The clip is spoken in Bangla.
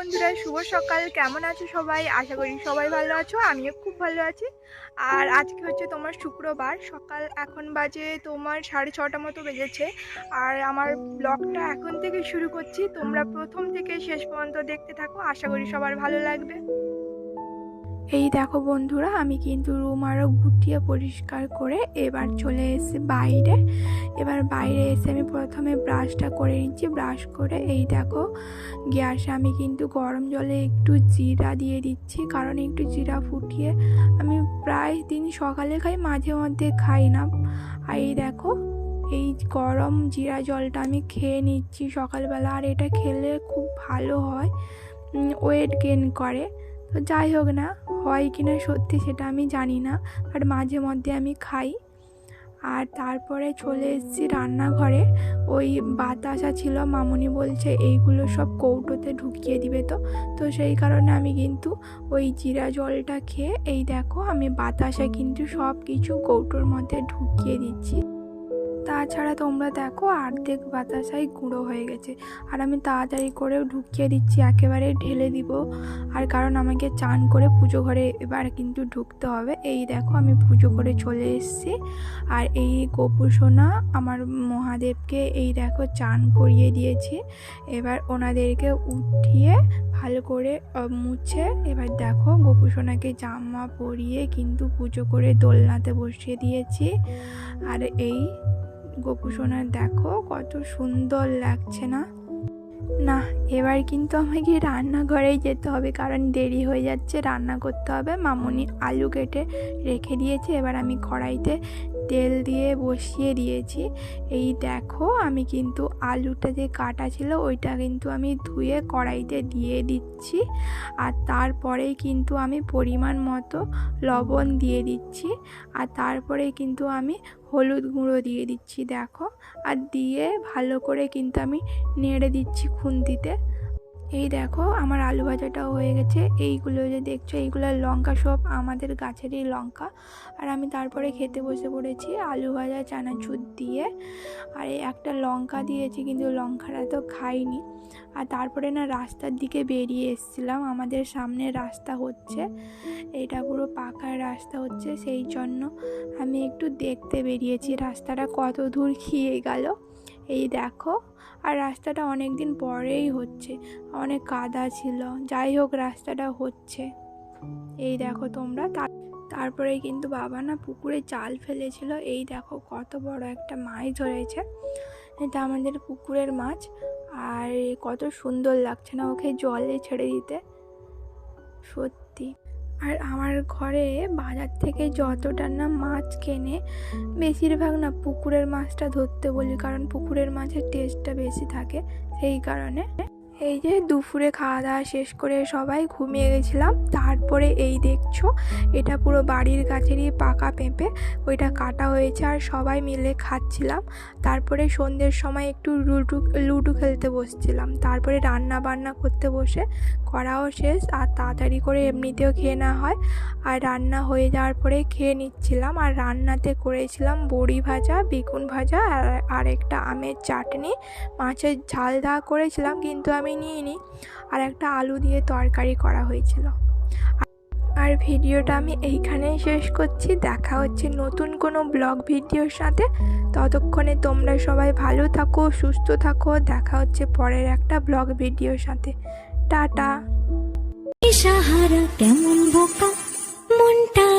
বন্ধুরা, শুভ সকাল। কেমন আছো সবাই? আশা করি সবাই ভালো আছো, আমিও খুব ভালো আছি। আর আজকে হচ্ছে তোমার শুক্রবার, সকাল এখন বাজে তোমার সাড়ে ছটা মতো বেজেছে। আর আমার ব্লগটা এখন থেকে শুরু করছি, তোমরা প্রথম থেকে শেষ পর্যন্ত দেখতে থাকো, আশা করি সবার ভালো লাগবে। এই দেখো বন্ধুরা, আমি কিন্তু রুম আরও গুটিয়ে পরিষ্কার করে এবার চলে এসেছি বাইরে। এবার বাইরে এসে আমি প্রথমে ব্রাশটা করে নিচ্ছি। ব্রাশ করে এই দেখো, গ্যাসে আমি কিন্তু গরম জলে একটু জিরা দিয়ে দিচ্ছি। কারণ একটু জিরা ফুটিয়ে আমি প্রায় দিন সকালে খাই, মাঝে মধ্যে খাই না। আর এই দেখো, এই গরম জিরা জলটা আমি খেয়ে নিচ্ছি সকালবেলা। আর এটা খেলে খুব ভালো হয় ওয়েট গেন করে। তো যাই হোক না, হয় কি না সত্যি সেটা আমি জানি না বাট মাঝে মধ্যে আমি খাই। আর তারপরে চলে এসেছি রান্নাঘরে, ওই বাতাসা ছিল, মামুনি বলছে এইগুলো সব কৌটোতে ঢুকিয়ে দিবে তো তো সেই কারণে আমি কিন্তু ওই জিরা জলটা খেয়ে, এই দেখো আমি বাতাসা কিন্তু সব কিছু কৌটোর মধ্যে ঢুকিয়ে দিচ্ছি। তাছাড়া তোমরা দেখো অর্ধেক বাতাসাই গুঁড়ো হয়ে গেছে। আর আমি তাড়াতাড়ি করে ঢুকিয়ে দিচ্ছি, একেবারে ঢেলে দিব। আর কারণ আমাকে চান করে পুজো ঘরে এবার কিন্তু ঢুকতে হবে। এই দেখো আমি পুজো করে চলে এসেছি। আর এই গোপুসোনা আমার মহাদেবকে এই দেখো চান করিয়ে দিয়েছি। এবার ওনাদেরকে উঠিয়ে ভালো করে মুছে এবার দেখো গোপুসোনাকে জামা পরিয়ে কিন্তু পুজো করে দোলনাতে বসিয়ে দিয়েছি। আর এই গোপুসোনার দেখো কত সুন্দর লাগছে না? না, এবার কিন্তু আমাকে রান্নাঘরেই যেতে হবে কারণ দেরি হয়ে যাচ্ছে। রান্না করতে হবে, মামুনি আলু কেটে রেখে দিয়েছে, এবার আমি কড়াইতে তেল দিয়ে বসিয়ে দিয়েছি। এই দেখো, আমি কিন্তু আলুটা যে কাটা ছিল, ওইটা কিন্তু আমি ধুয়ে কড়াইতে দিয়ে দিচ্ছি। আর তারপরেই কিন্তু আমি পরিমাণ মতো লবণ দিয়ে দিচ্ছি। আর তারপরে কিন্তু আমি হলুদ গুঁড়ো দিয়ে দিচ্ছি, দেখো। আর দিয়ে ভালো করে কিন্তু আমি নেড়ে দিচ্ছি খুন্তিতে। এই দেখো, আমার আলু ভাজাটাও হয়ে গেছে। এইগুলো যে দেখছ, এইগুলো লঙ্কা সব আমাদের গাছেরই লঙ্কা। আর আমি তারপরে খেতে বসে পড়েছি আলু ভাজা, চানাচুর দিয়ে। আর একটা লঙ্কা দিয়েছি, কিন্তু লঙ্কাটা তো খাইনি। আর তারপরে না রাস্তার দিকে বেরিয়ে এসেছিলাম, আমাদের সামনে রাস্তা হচ্ছে। এটা পুরো পাকা রাস্তা হচ্ছে, সেই জন্য আমি একটু দেখতে বেরিয়েছি। রাস্তাটা কত দূর, খেয়ে গেল। এই দেখো, আর রাস্তাটা অনেক দিন পরেই হচ্ছে, অনেক কাদা ছিল। যাই হোক, রাস্তাটা হচ্ছে। এই দেখো তোমরা তার তারপরে কিন্তু বাবা না পুকুরে জাল ফেলেছিল। এই দেখো কত বড় একটা মাছ ধরেছে। এটা আমাদের পুকুরের মাছ, আর কত সুন্দর লাগছে না ওকে জলে ছেড়ে দিতে। সত্যি আর আমার ঘরে বাজার থেকে যতটা না মাছ কেনে, বেশিরভাগ না পুকুরের মাছটা ধরতে বলি, কারণ পুকুরের মাছের টেস্টটা বেশি থাকে, সেই কারণে এই যে দুপুরে খাওয়া দাওয়া শেষ করে সবাই ঘুমিয়ে গেছিলাম। তারপরে এই দেখছ, এটা পুরো বাড়ির গাছেরই পাকা পেঁপে, ওইটা কাটা হয়েছে আর সবাই মিলে খাচ্ছিলাম। তারপরে সন্ধ্যের সময় একটু লুডু লুডু খেলতে বসছিলাম। তারপরে রান্না বান্না করতে বসে করাও শেষ আর তাড়াতাড়ি করে এমনিতেও খেয়ে নেওয়া হয়। আর রান্না হয়ে যাওয়ার পরে খেয়ে নিচ্ছিলাম আর রান্নাতে করেছিলাম বড়ি ভাজা, বেগুন ভাজা আর আর একটা আমের চাটনি। মাছের ঝাল দেওয়া করেছিলাম কিন্তু আমি নিইনি আর একটা আলু দিয়ে তরকারি করা হয়েছিল। আর ভিডিওটা আমি এইখানেই শেষ করছি। দেখা হচ্ছে নতুন কোনো ব্লগ ভিডিওর সাথে। ততক্ষণে তোমরা সবাই ভালো থাকো, সুস্থ থাকো। দেখা হচ্ছে পরের একটা ব্লগ ভিডিওর সাথে। টাটা। কেমন বোকা? মনটা